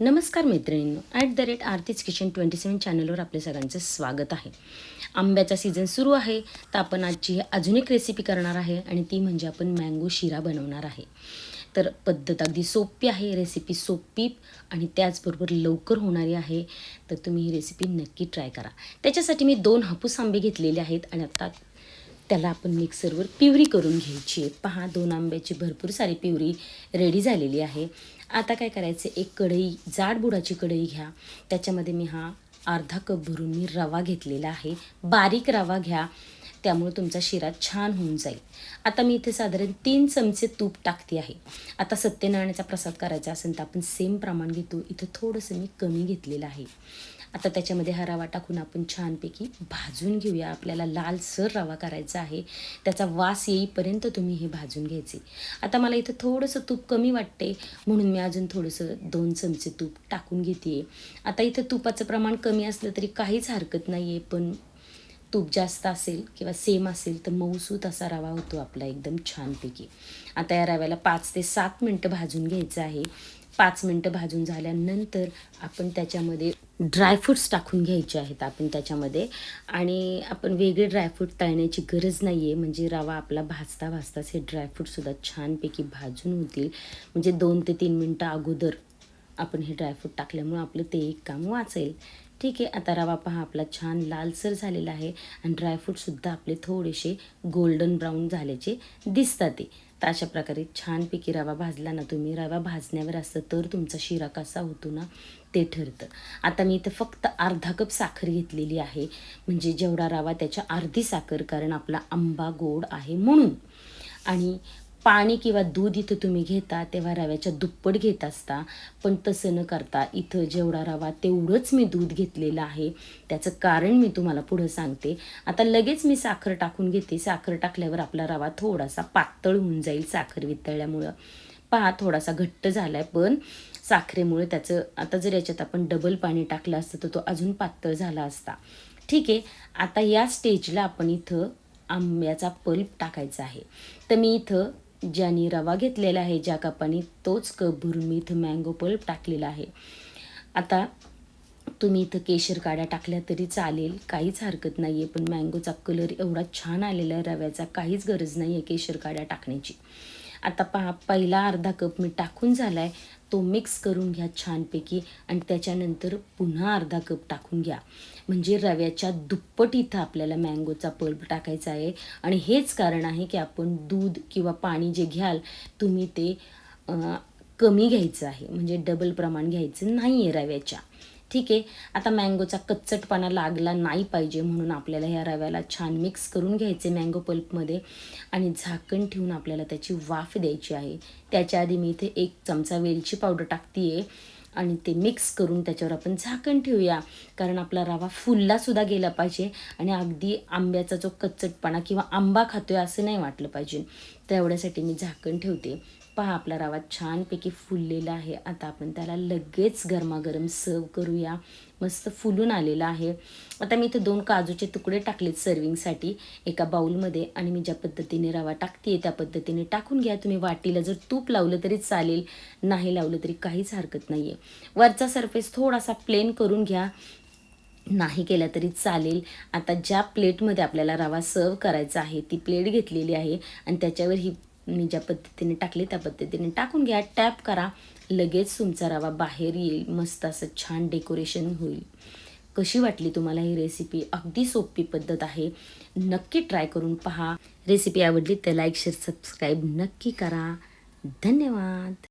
नमस्कार मैत्रिणींनो at the rate आरतीच किचन ट्वेंटी सेवन चॅनलवर आपल्या सगळ्यांचं स्वागत आहे. आंब्याचा सीझन सुरू आहे तर आपण आजची अजून एक रेसिपी करणार आहे आणि ती म्हणजे आपण मँगो शिरा बनवणार आहे. तर पद्धत अगदी सोपी आहे रेसिपी सोपी आणि त्याचबरोबर लवकर होणारी आहे तर तुम्ही ही रेसिपी नक्की ट्राय करा. त्याच्यासाठी मी दोन हापूस आंबे घेतलेले आहेत आणि आता त्याला आपण मिक्सरवर पिवरी करून घ्यायची आहे. पहा दोन आंब्याची भरपूर सारी पिवरी रेडी झालेली आहे. आता काय करायचं? एक कढई जाड बुडाची कढई घ्या. त्याच्यामध्ये मी हा अर्धा कप भरून मी रवा घेतलेला आहे. बारीक रवा घ्या. त्यामुळे तुमचा शिरा छान होऊन जाईल. आता मी इथे साधारण तीन चमचे तूप टाकते आहे. आता सत्यनारायणाचा प्रसाद करायचा असेल तर आपण सेम प्रमाण घेतो. इथं थोडंसं मी कमी घेतलेलं आहे. आता त्याच्यामध्ये हा रवा टाकून आपण छानपैकी भाजून घेऊया. आपल्याला लालसर रवा करायचा आहे. त्याचा वास येईपर्यंत तुम्ही हे भाजून घ्यायचे. आता मला इथं थोडंसं तूप कमी वाटते म्हणून मी अजून थोडंसं दोन चमचे तूप टाकून घेते आता इथं तुपाचं प्रमाण कमी असलं तरी काहीच हरकत नाही आहे पण तूप जास्त असेल किंवा सेम असेल तर मऊसूत असा रवा होतो आपला एकदम छानपैकी. आता या रव्याला पाच ते सात मिनटं भाजून घ्यायचं आहे. पाच मिनटं भाजून झाल्यानंतर आपण त्याच्यामध्ये ड्रायफ्रूट्स टाकून घ्यायचे आहेत आपण त्याच्यामध्ये. आणि आपण वेगळे ड्रायफ्रूट तळण्याची गरज नाही आहे म्हणजे रवा आपला भाजता भाजताच हे ड्रायफ्रूटसुद्धा छानपैकी भाजून होतील. म्हणजे दोन ते तीन मिनटं अगोदर आपण हे ड्रायफ्रूट टाकल्यामुळं आपलं ते एक काम वाचेल. ठीक आहे आता रवा पहा आपला छान लालसर झालेला आहे. आणि ड्रायफ्रूटसुद्धा आपले थोडेसे गोल्डन ब्राऊन झाल्याचे दिसतात ते. तर अशा प्रकारे छानपैकी रवा भाजला ना तुम्ही. रवा भाजण्यावर असतं तर तुमचा शिरा कसा होतो ना ते ठरतं. आता मी इथं फक्त अर्धा कप साखर घेतलेली आहे. म्हणजे जेवढा रवा त्याच्या अर्धी साखर कारण आपला आंबा गोड आहे म्हणून. आणि पाणी किंवा दूध इथं तुम्ही घेता तेव्हा रव्याच्या दुप्पट घेत असता. पण तसं न करता इथं जेवढा रवा तेवढंच मी दूध घेतलेलं आहे. त्याचं कारण मी तुम्हाला पुढं सांगते. आता लगेच मी साखर टाकून घेते. साखर टाकल्यावर आपला रवा थोडासा पातळ होऊन जाईल साखर वितळल्यामुळं. पहा थोडासा घट्ट झाला आहे पण साखरेमुळे त्याचं आता जर याच्यात आपण डबल पाणी टाकलं असतं तर तो अजून पातळ झाला असता. ठीक आहे आता या स्टेजला आपण इथं आंब्याचा पल्प टाकायचा आहे. तर मी इथं ज्यांनी रवा घेतलेला आहे ज्या कपाने तोच कप भरून मी इथं मँगो पल्प टाकलेला आहे. आता तुम्ही इथं केशर काड्या टाकल्या तरी चालेल काहीच हरकत नाही आहे पण मँगोचा कलर एवढा छान आलेला आहे रव्याचा काहीच गरज नाही आहे केशर काड्या टाकण्याची. आता पहा पहिला अर्धा कप मी टाकून झाला आहे तो मिक्स करून घ्या छानपैकी आणि त्याच्यानंतर पुन्हा अर्धा कप टाकून घ्या. म्हणजे रव्याच्या दुप्पट इथं आपल्याला मँगोचा पल्प टाकायचा आहे. आणि हेच कारण आहे की आपण दूध किंवा पाणी जे घ्याल तुम्ही ते कमी घ्यायचं आहे. म्हणजे डबल प्रमाण घ्यायचं नाही आहे रव्याच्या. ठीक आहे आता मँगोचा कच्चटपणा लागला नाही पाहिजे म्हणून आपल्याला ह्या रव्याला छान मिक्स करून घ्यायचे मँगो पल्पमध्ये आणि झाकण ठेवून आपल्याला त्याची वाफ द्यायची आहे. त्याच्या आधी मी इथे एक चमचा वेलची पावडर टाकते आहे आणि ते मिक्स करून त्याच्यावर आपण झाकण ठेवूया. कारण आपला रवा फुललासुद्धा गेला पाहिजे आणि अगदी आंब्याचा जो कच्चटपणा किंवा आंबा खातोय असं नाही वाटलं पाहिजे. तेवढ्यासाठी मी झाकण ठेवते. पहा आपला रवा छानपैकी फुललेला आहे. आता आपण त्याला लगेच गरमागरम सर्व करूया. मस्त फुलून आलेला आहे. आता मी इथे दोन काजूचे तुकडे टाकलेत सर्विंगसाठी एका बाऊलमध्ये आणि मी ज्या पद्धतीने रवा टाकते त्या पद्धतीने टाकून घ्या. तुम्ही वाटीला जर तूप लावलं तरी चालेल नाही लावलं तरी काहीच हरकत नाही आहे वरचा सरफेस थोडासा प्लेन करून घ्या. नाही केला तरी चालेल. आता ज्या प्लेटमध्ये आपल्याला रवा सर्व करायचा आहे ती प्लेट घेतलेली आहे आणि त्याच्यावर ही मी ज्या पद्धतीने टाकली त्या पद्धतीने टाकून घ्या. टॅप करा. लगेच तुमचा रवा बाहेर येईल. मस्त असं छान डेकोरेशन होईल. कशी वाटली तुम्हाला ही रेसिपी अगदी सोपी पद्धत आहे. नक्की ट्राय करून पहा. रेसिपी आवडली तर लाईक शेअर सबस्क्राईब नक्की करा. धन्यवाद.